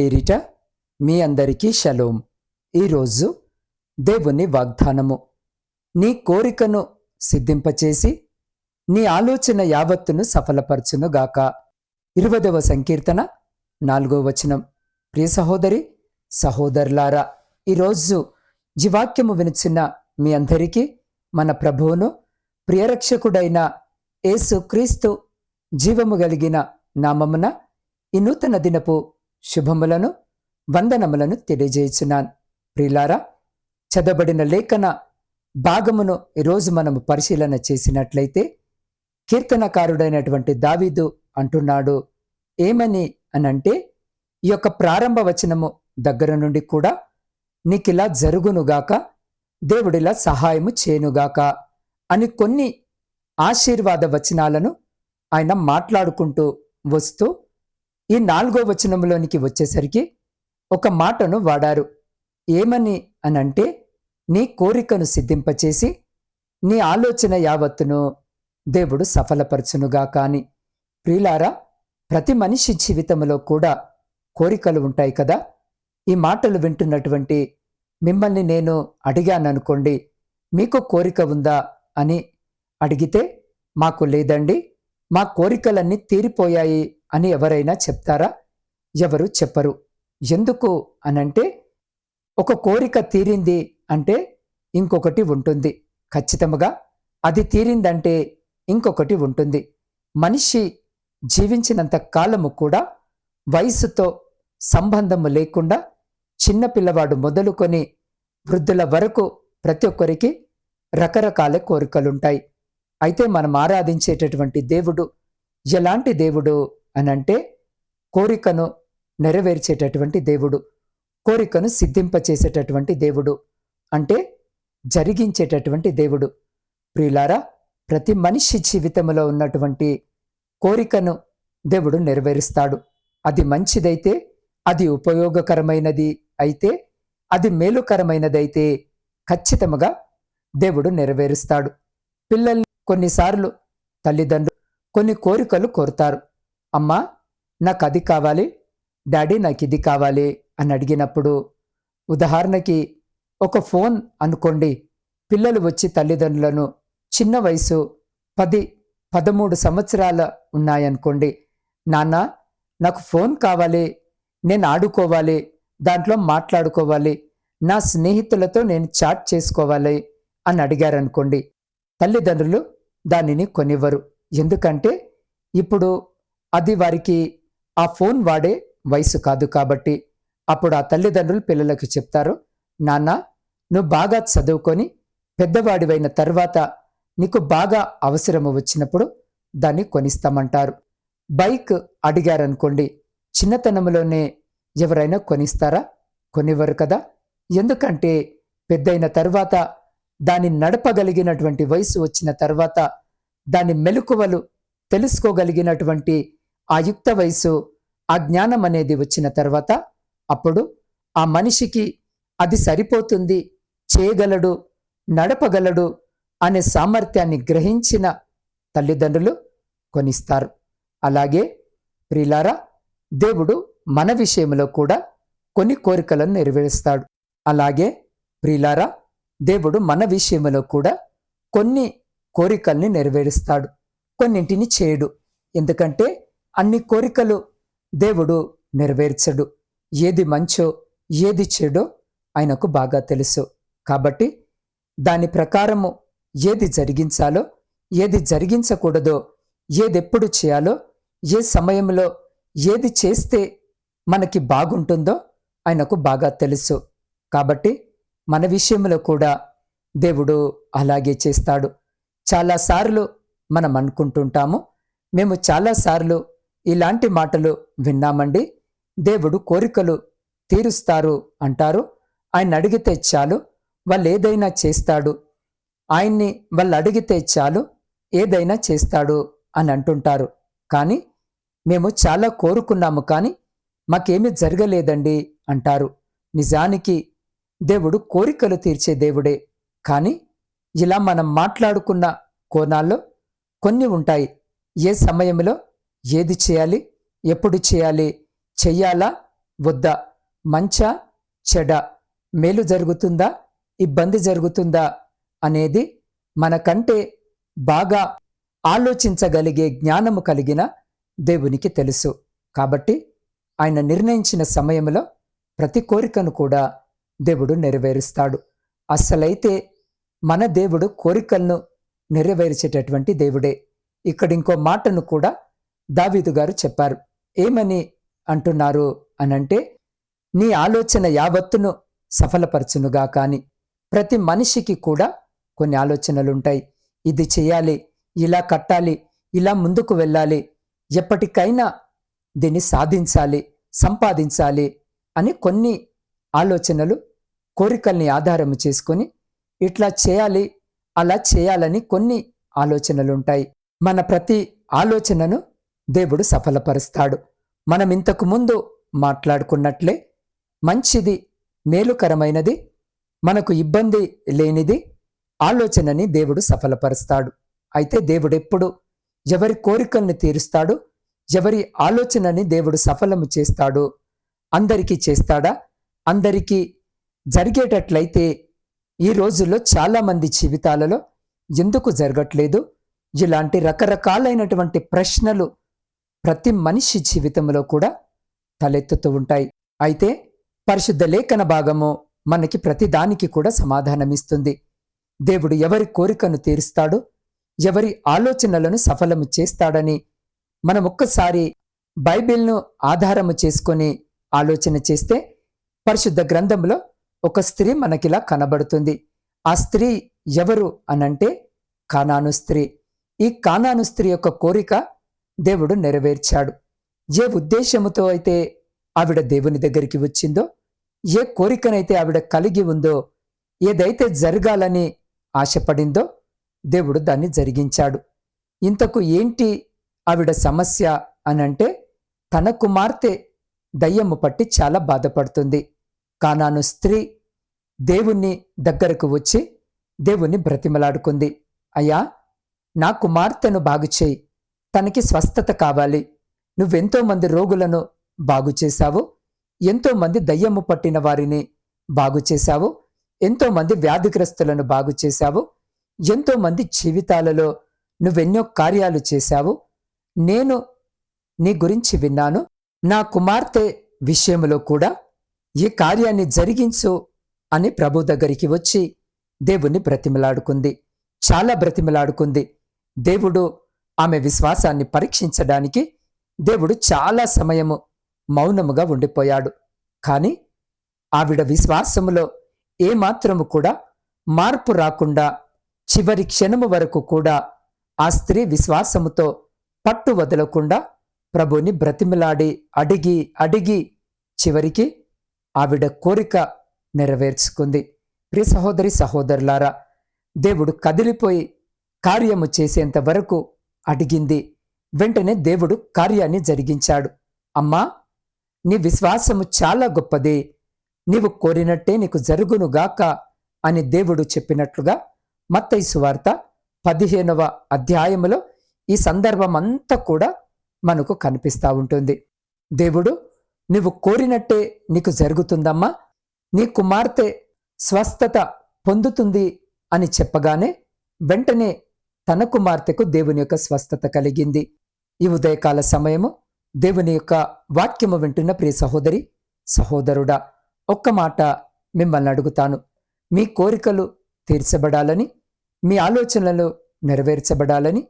పేరిట మీ అందరికీ షలోం. ఈరోజు దేవుని వాగ్దానము. నీ కోరికను సిద్ధింపచేసి నీ ఆలోచన యావత్తును సఫలపరచునుగాక. ఇరవదవ సంకీర్తన నాలుగో వచనం. ప్రియ సహోదరి సహోదరులారా ఈరోజు జీవాక్యము వినిచిన మీ అందరికీ మన ప్రభువును ప్రియరక్షకుడైన యేసు క్రీస్తు జీవము కలిగిన నామమున ఈ నూతన దినపు శుభములను వందనములను తెలియజేయుచున్నాను. ప్రియులారా చదవబడిన లేఖన భాగమును ఈరోజు మనము పరిశీలన చేసినట్లయితే కీర్తనకారుడైనటువంటి దావీదు అంటున్నాడు ఏమని అనంటే ఈ యొక్క ప్రారంభ వచనము దగ్గర నుండి కూడా నీకిలా జరుగునుగాక దేవుడిలా సహాయము చేయనుగాక అని కొన్ని ఆశీర్వాద వచనాలను ఆయన మాట్లాడుకుంటూ వస్తూ ఈ నాలుగో వచనంలోనికి వచ్చేసరికి ఒక మాటను వాడారు. ఏమని అనంటే నీ కోరికను సిద్ధింపచేసి నీ ఆలోచన యావత్తును దేవుడు సఫలపరచునుగా కాని ప్రియులారా ప్రతి మనిషి జీవితంలో కూడా కోరికలు ఉంటాయి కదా? ఈ మాటలు వింటున్నటువంటి మిమ్మల్ని నేను అడిగాననుకోండి మీకు కోరిక ఉందా అని అడిగితే మాకు లేదండి. మా కోరికలన్నీ తీరిపోయాయి అని ఎవరైనా చెప్తారా? ఎవరు చెప్పరు. ఎందుకు అనంటే ఒక కోరిక తీరింది అంటే ఇంకొకటి ఉంటుంది. ఖచ్చితంగా అది తీరిందంటే ఇంకొకటి ఉంటుంది. మనిషి జీవించినంత కాలము కూడా వయసుతో సంబంధము లేకుండా చిన్నపిల్లవాడు మొదలుకొని వృద్ధుల వరకు ప్రతి ఒక్కరికి రకరకాల కోరికలుంటాయి. అయితే మనం ఆరాధించేటటువంటి దేవుడు ఎలాంటి దేవుడు? అనంటే కోరికను నెరవేర్చేటటువంటి దేవుడు. కోరికను సిద్ధింపచేసేటటువంటి దేవుడు. అంటే జరిగించేటటువంటి దేవుడు. ప్రియులారా ప్రతి మనిషి జీవితంలో ఉన్నటువంటి కోరికను దేవుడు నెరవేరుస్తాడు. అది మంచిదైతే అది ఉపయోగకరమైనది అయితే అది మేలుకరమైనదైతే ఖచ్చితంగా దేవుడు నెరవేరుస్తాడు. పిల్లల్ని కొన్నిసార్లు తల్లిదండ్రులు కొన్ని కోరికలు కోరుతారు. అమ్మా నాకు అది కావాలి డాడీ నాకు ఇది కావాలి అని అడిగినప్పుడు ఉదాహరణకి ఒక ఫోన్ అనుకోండి పిల్లలు వచ్చి తల్లిదండ్రులను చిన్న వయసు పది పదమూడు సంవత్సరాల ఉన్నాయనుకోండి నాన్న నాకు ఫోన్ కావాలి నేను ఆడుకోవాలి దాంట్లో మాట్లాడుకోవాలి నా స్నేహితులతో నేను చాట్ చేసుకోవాలి అని అడిగారనుకోండి తల్లిదండ్రులు దానిని కొనివ్వరు. ఎందుకంటే ఇప్పుడు అది వారికి ఆ ఫోన్ వాడే వయసు కాదు కాబట్టి అప్పుడు ఆ తల్లిదండ్రులు పిల్లలకు చెప్తారు నాన్న నువ్వు బాగా చదువుకొని పెద్దవాడివైన తర్వాత నీకు బాగా అవసరము వచ్చినప్పుడు దాన్ని కొనిస్తామంటారు. బైక్ అడిగారనుకోండి చిన్నతనంలోనే ఎవరైనా కొనిస్తారా? కొనివ్వరు కదా? ఎందుకంటే పెద్దయిన తర్వాత దాన్ని నడపగలిగినటువంటి వయసు వచ్చిన తర్వాత దాని మెలకువలు తెలుసుకోగలిగినటువంటి ఆ యుక్త వయసు ఆ జ్ఞానం అనేది వచ్చిన తర్వాత అప్పుడు ఆ మనిషికి అది సరిపోతుంది చేయగలడు నడపగలడు అనే సామర్థ్యాన్ని గ్రహించిన తల్లిదండ్రులు కొనిస్తారు. అలాగే ప్రిలారా దేవుడు మన విషయంలో కూడా కొన్ని కోరికలను నెరవేరుస్తాడు. అలాగే ప్రిలారా దేవుడు మన విషయంలో కూడా కొన్ని కోరికల్ని నెరవేరుస్తాడు కొన్నింటిని చేయడు. ఎందుకంటే అన్ని కోరికలు దేవుడు నెరవేర్చడు. ఏది మంచో ఏది చెడో ఆయనకు బాగా తెలుసు. కాబట్టి దాని ప్రకారము ఏది జరిగించాలో ఏది జరిగించకూడదో ఏదెప్పుడు చేయాలో ఏ సమయంలో ఏది చేస్తే మనకి బాగుంటుందో ఆయనకు బాగా తెలుసు. కాబట్టి మన విషయంలో కూడా దేవుడు అలాగే చేస్తాడు. చాలాసార్లు మనం అనుకుంటుంటాము. మేము చాలాసార్లు ఇలాంటి మాటలు విన్నామండి? దేవుడు కోరికలు తీరుస్తారు అంటారు. ఆయన అడిగితే చాలు వాళ్ళు ఏదైనా చేస్తాడు. ఆయన్ని వాళ్ళు అడిగితే చాలు ఏదైనా చేస్తాడు అని అంటుంటారు. కానీ మేము చాలా కోరుకున్నాము కానీ మాకేమీ జరగలేదండి అంటారు. నిజానికి దేవుడు కోరికలు తీర్చే దేవుడే. కానీ ఇలా మనం మాట్లాడుకున్న కోణాల్లో కొన్ని ఉంటాయి. ఏ సమయంలో ఏది చేయాలి? ఎప్పుడు చేయాలి? చెయ్యాలా? వద్దా? మంచా? చెడ? మేలు జరుగుతుందా? ఇబ్బంది జరుగుతుందా? అనేది మనకంటే బాగా ఆలోచించగలిగే జ్ఞానము కలిగిన దేవునికి తెలుసు. కాబట్టి ఆయన నిర్ణయించిన సమయంలో ప్రతి కోరికను కూడా దేవుడు నెరవేరుస్తాడు. అస్సలైతే మన దేవుడు కోరికలను నెరవేర్చేటటువంటి దేవుడే. ఇక్కడ ఇంకో మాటను కూడా దావీదు గారు చెప్పారు. ఏమని అంటున్నారు అనంటే నీ ఆలోచన యావత్తును సఫలపరచునుగా కాని ప్రతి మనిషికి కూడా కొన్ని ఆలోచనలుంటాయి. ఇది చేయాలి ఇలా కట్టాలి ఇలా ముందుకు వెళ్ళాలి ఎప్పటికైనా దీన్ని సాధించాలి సంపాదించాలి అని కొన్ని ఆలోచనలు కోరికల్ని ఆధారము చేసుకొని ఇట్లా చేయాలి అలా చేయాలని కొన్ని ఆలోచనలుంటాయి. మన ప్రతి ఆలోచనను దేవుడు సఫలపరుస్తాడు. మనం ఇంతకు ముందు మాట్లాడుకున్నట్లే మంచిది మేలుకరమైనది మనకు ఇబ్బంది లేనిది ఆలోచనని దేవుడు సఫలపరుస్తాడు. అయితే దేవుడెప్పుడు ఎవరి కోరికల్ని తీరుస్తాడు ఎవరి ఆలోచనని దేవుడు సఫలము చేస్తాడు? అందరికీ చేస్తాడా? అందరికీ జరిగేటట్లయితే ఈ రోజుల్లో చాలామంది జీవితాలలో ఎందుకు జరగట్లేదు? ఇలాంటి రకరకాలైనటువంటి ప్రశ్నలు ప్రతి మనిషి జీవితంలో కూడా తలెత్తుతూ ఉంటాయి. అయితే పరిశుద్ధ లేఖన భాగము మనకి ప్రతిదానికి కూడా సమాధానమిస్తుంది దేవుడు ఎవరి కోరికను తీరుస్తాడు ఎవరి ఆలోచనలను సఫలము చేస్తాడని మనం ఒక్కసారి బైబిల్ను ఆధారము చేసుకొని ఆలోచన చేస్తే పరిశుద్ధ గ్రంథంలో ఒక స్త్రీ మనకిలా కనబడుతుంది. ఆ స్త్రీ ఎవరు అనంటే కానాను స్త్రీ. ఈ కానాను స్త్రీ యొక్క కోరిక దేవుడు నెరవేర్చాడు. ఏ ఉద్దేశముతో అయితే ఆవిడ దేవుని దగ్గరికి వచ్చిందో ఏ కోరికనైతే ఆవిడ కలిగి ఉందో ఏదైతే జరగాలని ఆశపడిందో దేవుడు దాన్ని జరిగించాడు. ఇంతకు ఏంటి ఆవిడ సమస్య అనంటే తన కుమార్తె దయ్యము పట్టి చాలా బాధపడుతుంది. కానాను స్త్రీ దేవుణ్ణి దగ్గరకు వచ్చి దేవుణ్ణి బ్రతిమలాడుకుంది. అయ్యా నా కుమార్తెను బాగుచేయి తనకి స్వస్థత కావాలి. నువ్వెంతో మంది రోగులను బాగు చేశావు? ఎంతో మంది దయ్యము పట్టిన వారిని బాగు చేశావు? ఎంతో మంది వ్యాధిగ్రస్తులను బాగు చేశావు? ఎంతో మంది జీవితాలలో నువ్వెన్నో కార్యాలు చేశావు? నేను నీ గురించి విన్నాను. నా కుమార్తె విషయంలో కూడా ఈ కార్యాన్ని జరిగించు అని ప్రభు దగ్గరికి వచ్చి దేవుణ్ణి బ్రతిమలాడుకుంది. చాలా బ్రతిమలాడుకుంది. దేవుడు ఆమె విశ్వాసాన్ని పరీక్షించడానికి దేవుడు చాలా సమయము మౌనముగా ఉండిపోయాడు. కాని ఆవిడ విశ్వాసములో ఏమాత్రము కూడా మార్పు రాకుండా చివరి క్షణము వరకు కూడా ఆ స్త్రీ విశ్వాసముతో పట్టు వదలకుండా ప్రభుని బ్రతిమలాడి అడిగి అడిగి చివరికి ఆవిడ కోరిక నెరవేర్చుకుంది. ప్రియ సహోదరి సహోదరులారా దేవుడు కదిలిపోయి కార్యము చేసేంత వరకు అడిగింది. వెంటనే దేవుడు కార్యాన్ని జరిగించాడు. అమ్మా నీ విశ్వాసము చాలా గొప్పది. నీవు కోరినట్టే నీకు జరుగునుగాక అని దేవుడు చెప్పినట్లుగా మత్తైసు వార్త పదిహేనవ అధ్యాయములో ఈ సందర్భం అంతా కూడా మనకు కనిపిస్తూ ఉంటుంది. దేవుడు నువ్వు కోరినట్టే నీకు జరుగుతుందమ్మా. నీ కుమార్తె స్వస్థత పొందుతుంది అని చెప్పగానే వెంటనే తన కుమార్తెకు దేవుని యొక్క స్వస్థత కలిగింది. ఈ ఉదయకాల సమయము దేవుని యొక్క వాక్యము వింటున్న ప్రియ సహోదరి సహోదరుడా ఒక్క మాట మిమ్మల్ని అడుగుతాను. మీ కోరికలు తీర్చబడాలని మీ ఆలోచనలు నెరవేర్చబడాలని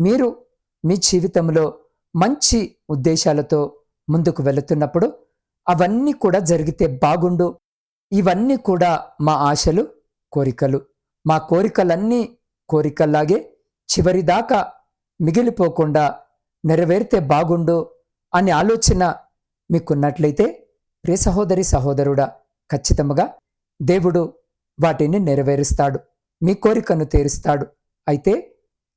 మీరు మీ జీవితంలో మంచి ఉద్దేశాలతో ముందుకు వెళుతున్నప్పుడు అవన్నీ కూడా జరిగితే బాగుండు. ఇవన్నీ కూడా మా ఆశలు కోరికలు. మా కోరికలన్నీ కోరికల్లాగే చివరిదాకా మిగిలిపోకుండా నెరవేరితే బాగుండు అనే ఆలోచన మీకున్నట్లయితే ప్రియ సహోదరి సహోదరుడా ఖచ్చితంగా దేవుడు వాటిని నెరవేరుస్తాడు మీ కోరికను తీరుస్తాడు. అయితే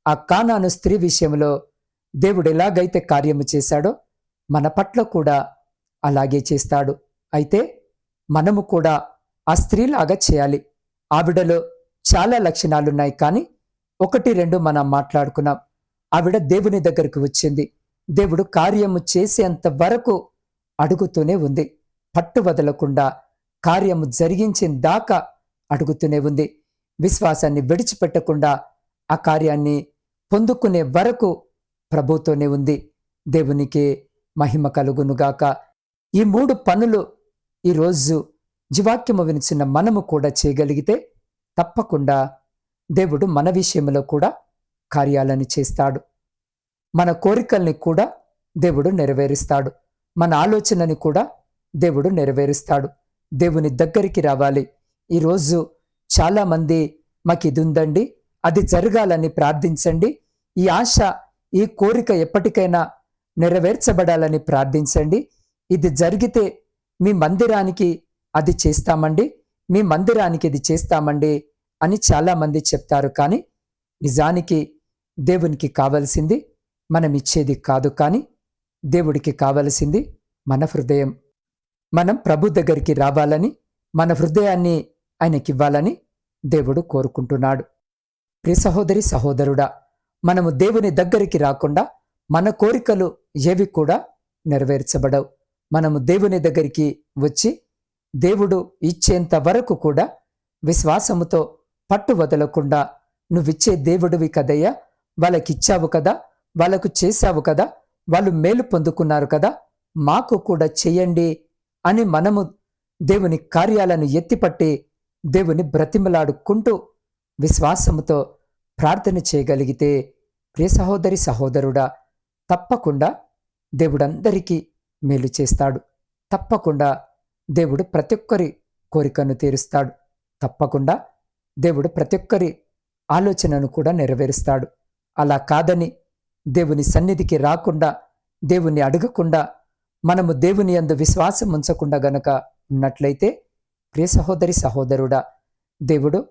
ఆ కానాను స్త్రీ విషయంలో దేవుడు ఎలాగైతే కార్యము చేశాడో మన పట్ల కూడా అలాగే చేస్తాడు. అయితే మనము కూడా ఆ స్త్రీలాగా చేయాలి. ఆవిడలో చాలా లక్షణాలున్నాయి కానీ ఒకటి రెండు మనం మాట్లాడుకున్నాం. ఆవిడ దేవుని దగ్గరకు వచ్చింది. దేవుడు కార్యము చేసేంత వరకు అడుగుతూనే ఉంది. పట్టు వదలకుండా కార్యము జరిగించిన దాకా అడుగుతూనే ఉంది. విశ్వాసాన్ని విడిచిపెట్టకుండా ఆ కార్యాన్ని పొందుకునే వరకు ప్రభుతోనే ఉంది. దేవునికి మహిమ కలుగునుగాక. ఈ మూడు పనులు ఈరోజు జీవాక్యము వినిచిన మనము కూడా చేయగలిగితే తప్పకుండా దేవుడు మన విషయంలో కూడా కార్యాలను చేస్తాడు. మన కోరికల్ని కూడా దేవుడు నెరవేరుస్తాడు. మన ఆలోచనని కూడా దేవుడు నెరవేరుస్తాడు. దేవుని దగ్గరికి రావాలి. ఈరోజు చాలామంది మాకు ఇది ఉందండి అది జరగాలని ప్రార్థించండి. ఈ ఆశ ఈ కోరిక ఎప్పటికైనా నెరవేర్చబడాలని ప్రార్థించండి. ఇది జరిగితే మీ మందిరానికి అది చేస్తామండి. మీ మందిరానికి ఇది చేస్తామండి. అని చాలామంది చెప్తారు. కానీ నిజానికి దేవునికి కావలసింది మనం ఇచ్చేది కాదు. కానీ దేవుడికి కావలసింది మన హృదయం. మనం ప్రభు దగ్గరికి రావాలని మన హృదయాన్ని ఆయనకివ్వాలని దేవుడు కోరుకుంటున్నాడు. ప్రి సహోదరి సహోదరుడా మనము దేవుని దగ్గరికి రాకుండా మన కోరికలు ఏవి కూడా నెరవేర్చబడవు. మనము దేవుని దగ్గరికి వచ్చి దేవుడు ఇచ్చేంత వరకు కూడా విశ్వాసముతో పట్టు వదలకుండా నువ్విచ్చే దేవుడివి కదయ్యా. వాళ్ళకిచ్చావు కదా వాళ్ళకు చేశావు కదా వాళ్ళు మేలు పొందుకున్నారు కదా మాకు కూడా చెయ్యండి అని మనము దేవుని కార్యాలను ఎత్తిపట్టి దేవుని బ్రతిమలాడుకుంటూ విశ్వాసముతో ప్రార్థన చేయగలిగితే ప్రియ సహోదరి సహోదరుడా తప్పకుండా దేవుడందరికీ మేలు చేస్తాడు. తప్పకుండా దేవుడు ప్రతి ఒక్కరి కోరికను తీరుస్తాడు. తప్పకుండా దేవుడు ప్రతి ఒక్కరి ఆలోచనను కూడా నెరవేరుస్తాడు. అలా కాదని దేవుని సన్నిధికి రాకుండా దేవుని అడగకుండా మనము దేవుని యందు విశ్వాసం ఉంచకుండా గనక ఉన్నట్లయితే ప్రియ సహోదరి సహోదరుడా దేవుడు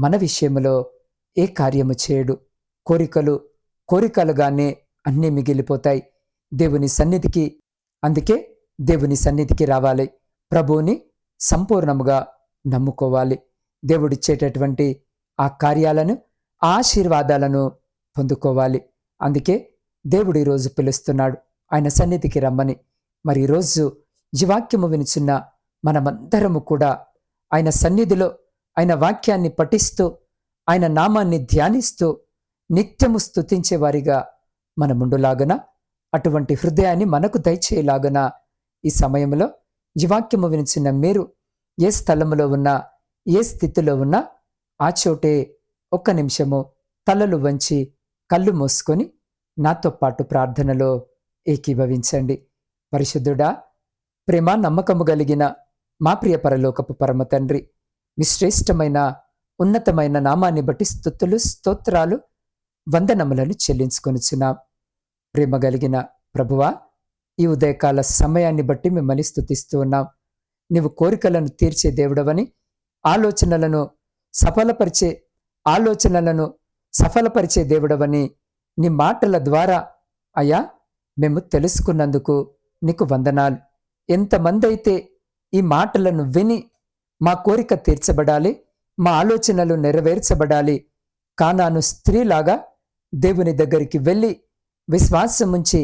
మన విషయములో ఏ కార్యము చేయడు? కోరికలు కోరికలుగానే అన్నీ మిగిలిపోతాయి. దేవుని సన్నిధికి అందుకే దేవుని సన్నిధికి రావాలి. ప్రభువుని సంపూర్ణముగా నమ్ముకోవాలి. దేవుడిచ్చేటటువంటి ఆ కార్యాలను ఆశీర్వాదాలను పొందుకోవాలి. అందుకే దేవుడు ఈరోజు పిలుస్తున్నాడు. ఆయన సన్నిధికి రమ్మని. మరి ఈరోజు జీవాక్యము వినిచున్న మనమందరము కూడా ఆయన సన్నిధిలో ఆయన వాక్యాన్ని పఠిస్తూ ఆయన నామాన్ని ధ్యానిస్తూ నిత్యము స్థుతించేవారిగా మనముండులాగన అటువంటి హృదయాన్ని మనకు దయచేయలాగన ఈ సమయంలో జీవాక్యము వినిచిన మీరు ఏ స్థలములో ఉన్నా ఏ స్థితిలో ఉన్నా ఆ చోటే ఒక్క నిమిషము తలలు వంచి కళ్ళు మూసుకొని నాతో పాటు ప్రార్థనలో ఏకీభవించండి. పరిశుద్ధుడా ప్రేమ నమ్మకము కలిగిన మా ప్రియ పరలోకపు పరమ తండ్రి మీ శ్రేష్టమైన ఉన్నతమైన నామాన్ని బట్టి స్తుతులు స్తోత్రాలు వందనములను చెల్లించుకొనిచున్నాం. ప్రేమ కలిగిన ప్రభువా ఈ ఉదయకాల సమయాన్ని బట్టి మిమ్మల్ని స్థుతిస్తూ ఉన్నాం. నీవు కోరికలను తీర్చే దేవుడవని ఆలోచనలను సఫలపరిచే ఆలోచనలను సఫలపరిచే దేవుడవని నీ మాటల ద్వారా అయ్యా మేము తెలుసుకున్నందుకు నీకు వందనాలు. ఎంతమంది అయితే ఈ మాటలను విని మా కోరిక తీర్చబడాలి మా ఆలోచనలు నెరవేర్చబడాలి కానాను స్త్రీలాగా దేవుని దగ్గరికి వెళ్ళి విశ్వాసముంచి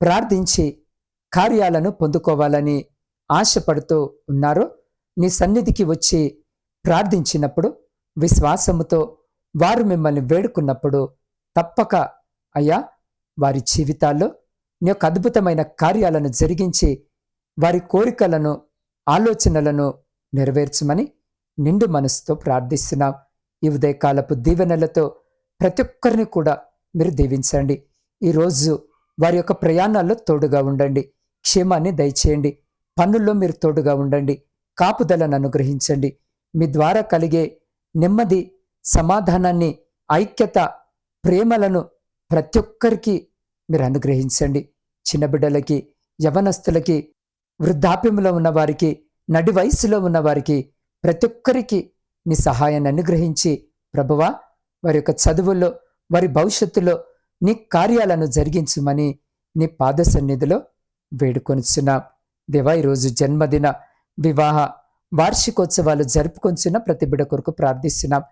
ప్రార్థించి కార్యాలను పొందుకోవాలని ఆశపడుతూ ఉన్నారో నీ సన్నిధికి వచ్చి ప్రార్థించినప్పుడు విశ్వాసముతో వారు మిమ్మల్ని వేడుకున్నప్పుడు తప్పక అయ్యా వారి జీవితాల్లో నీ యొక్క అద్భుతమైన కార్యాలను జరిగించి వారి కోరికలను ఆలోచనలను నెరవేర్చమని నిండు మనసుతో ప్రార్థిస్తున్నాం. ఈ ఉదయకాలపు దీవెనలతో ప్రతి ఒక్కరిని కూడా మీరు దీవించండి. ఈరోజు వారి యొక్క ప్రయాణాల్లో తోడుగా ఉండండి. క్షేమాన్ని దయచేయండి. పనుల్లో మీరు తోడుగా ఉండండి. కాపుదలను అనుగ్రహించండి. మీ ద్వారా కలిగే నెమ్మది సమాధానాన్ని ఐక్యత ప్రేమలను ప్రతి ఒక్కరికి మీరు అనుగ్రహించండి. చిన్నబిడ్డలకి యవనస్తులకి వృద్ధాప్యంలో ఉన్నవారికి నడి వయసులో ఉన్నవారికి ప్రతి ఒక్కరికి నీ సహాయాన్ని అనుగ్రహించి ప్రభువా వారి యొక్క చదువుల్లో వారి భవిష్యత్తులో నీ కార్యాలను జరిగించమని నీ పాద సన్నిధిలో వేడుకొనిచున్నాం. దేవా ఈరోజు జన్మదిన వివాహ వార్షికోత్సవాలు జరుపుకొంచున్న ప్రతి బిడ్డ కొరకు ప్రార్థిస్తున్నాం.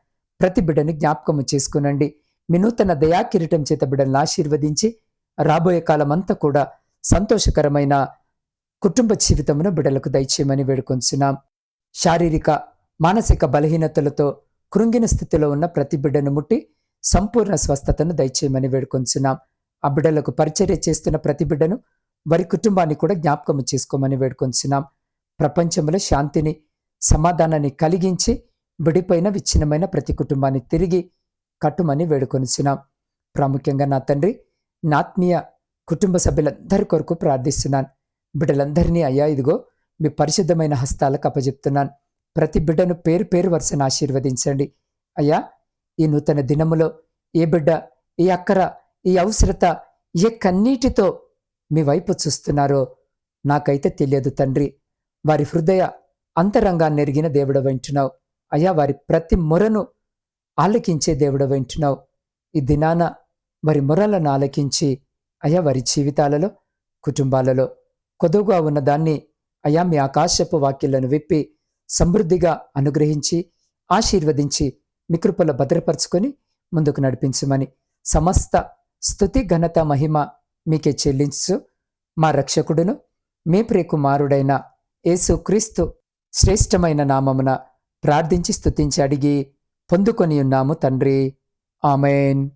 ప్రతి బిడని జ్ఞాపకము చేసుకునండి. మీ నూతన దయా కిరీటం చేత బిడ్డలను ఆశీర్వదించి రాబోయే కాలమంతా కూడా సంతోషకరమైన కుటుంబ జీవితమును బిడలకు దయచేయమని వేడుకొంచున్నాం. శారీరక మానసిక బలహీనతలతో కృంగిన స్థితిలో ఉన్న ప్రతి బిడ్డను ముట్టి సంపూర్ణ స్వస్థతను దయచేయమని వేడుకొంచున్నాం. ఆ బిడ్డలకు పరిచర్య చేస్తున్న ప్రతి బిడ్డను వారి కుటుంబాన్ని కూడా జ్ఞాపకము చేసుకోమని వేడుకొంచున్నాం. ప్రపంచంలో శాంతిని సమాధానాన్ని కలిగించి విడిపోయిన విచ్ఛిన్నమైన ప్రతి కుటుంబాన్ని తిరిగి కట్టుమని వేడుకొనిచున్నాం. ప్రాముఖ్యంగా నా తండ్రి నా ఆత్మీయ కుటుంబ సభ్యులందరి కొరకు ప్రార్థిస్తున్నాను. బిడ్డలందరినీ అయ్యా ఇదిగో మీ పరిశుద్ధమైన హస్తాలకు అప్పజెప్తున్నాను. ప్రతి బిడ్డను పేరు పేరు వరుసను ఆశీర్వదించండి. అయ్యా ఈ నూతన దినములో ఏ బిడ్డ ఏ అక్కర ఈ అవసరత ఏ కన్నీటితో మీ వైపు చూస్తున్నారో నాకైతే తెలియదు తండ్రి. వారి హృదయ అంతరంగాన్ని ఎరిగిన దేవుడు వింటున్నావు. అయ్యా వారి ప్రతి మొరను ఆలకించే దేవుడు వింటున్నావు. ఈ దినాన వారి మొరలను ఆలకించి అయ్యా వారి జీవితాలలో కుటుంబాలలో కొదువుగా ఉన్న దాన్ని మీ ఆకాశపు వాక్యాలను విప్పి సమృద్ధిగా అనుగ్రహించి ఆశీర్వదించి మీ కృపలో భద్రపరచుకొని ముందుకు నడిపించమని సమస్త స్థుతి ఘనత మహిమ మీకే చెల్లించు. మా రక్షకుడును మీ ప్రియకుమారుడైన యేసుక్రీస్తు శ్రేష్టమైన నామమున ప్రార్థించి స్తుతించి అడిగి పొందుకొని ఉన్నాము తండ్రి. ఆమెన్.